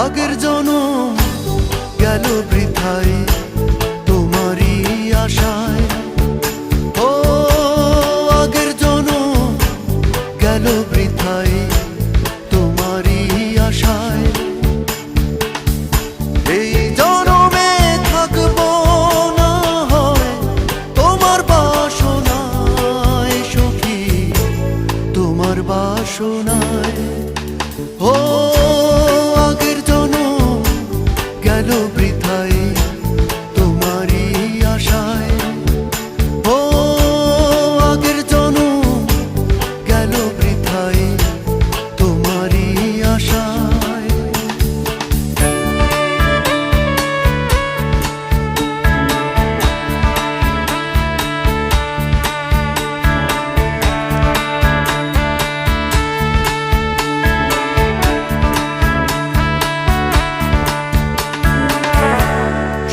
আগের জনম গেল বৃথায়, তোমারই আশায়। ও, আগের জনম গেল বৃথায়, তোমারই আশায়। এই জনমে থাকব না হয়, তোমার বাসনায় সখী, তোমার বাসনায়।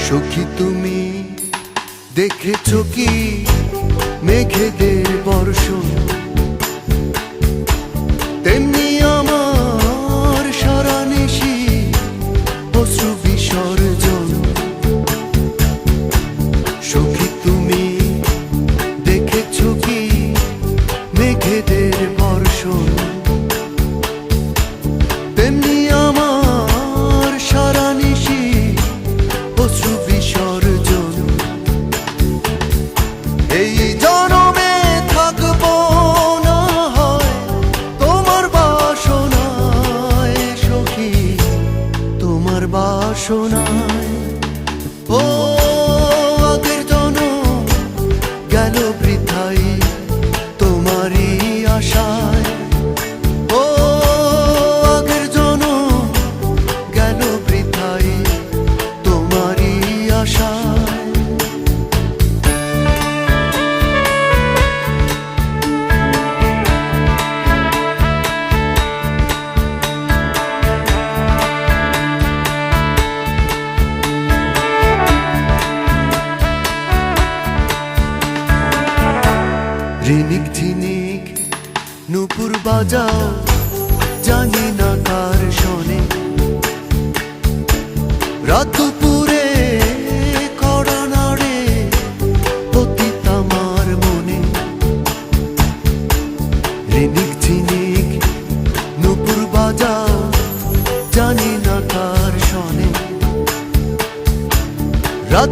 সখী তুমি দেখেছ কি মেঘেদের বর্ষণ রিনিক ঝিনিক, নুপুর বাজাও, জানি না কার শোনে। রাত দুপুরে কড়া নাড়ে, অতীত আমার মনে। রিনিক ঝিনিক, নুপুর বাজাও, জানি না কার শোনে। রাত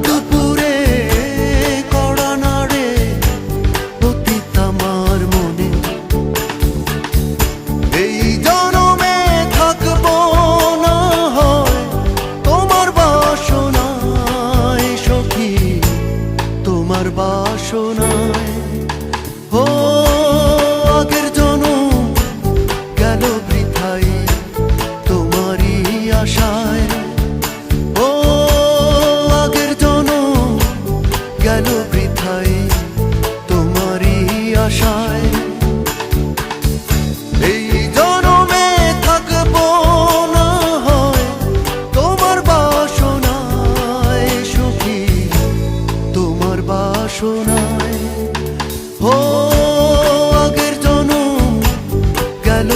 তোমার বাসনায়। ও আগের জনম গেল বৃথাই তোমারই আশায়। ও আগের জনম গেল বৃথাই তোমারই আশায়। ও আগের জনম গেল